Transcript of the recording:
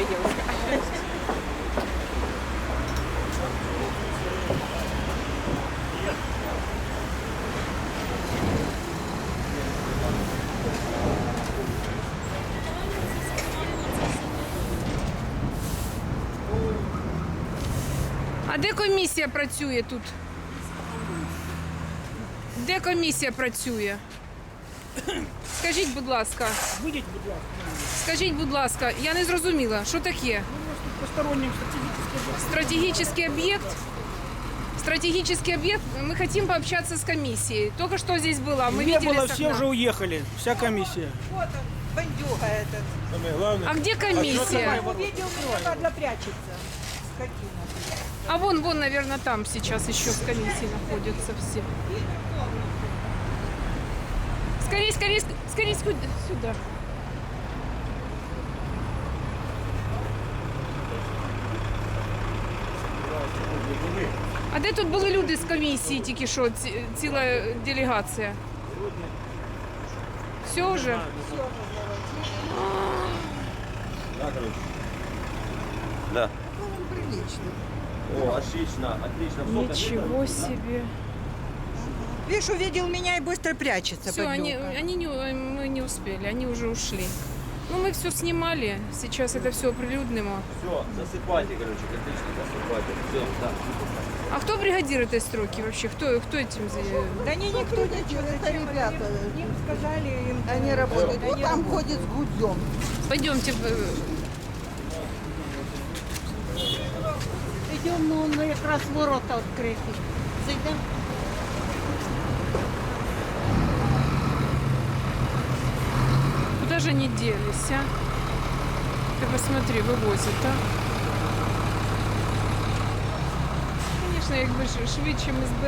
красивая девушка. А де комісія працює тут? Де комісія працює? Скажіть, будь ласка, Вийдіть, будь ласка. скажіть, будь ласка, я не зрозуміла, що таке? Постороннім стратегічним Стратегический объект. Стратегический объект. Мы хотим пообщаться с комиссией. Только что здесь была. Мы Не видели было, с все окна. уже уехали. Вся комиссия. Вот он, бандюга этот. Самое главное, А где комиссия? Увидел меня, падла прячется. Скотина. А вон, вон, наверное, там сейчас еще с комиссией находятся все. Скорей, скорей, скорей ску- сюда. А де тут були люди з комісії тільки що, ці- ціла делегація? Все вже? да, короче. Да. О, отлично, отлично. Фото Ничего себе. Видишь, увидел меня и быстро прячется. Все, они, они не, мы не успели, они уже ушли. Ну, мы все снимали, сейчас это все оприлюднимо. Все, засыпайте, короче, отлично, засыпайте. Все, да. А кто бригадир этой строки вообще? Кто, кто этим за... Да не, никто ничего. Зачем? ребята. Им сказали, им... Они работают. Они Вот там ходит с гудзом. Пойдемте. Йдемо, ну якраз ворота відкриті. Зайдемо. Куда же они делись, а? Ты посмотри, вывозят, а? Конечно, якби швидше ми збирали.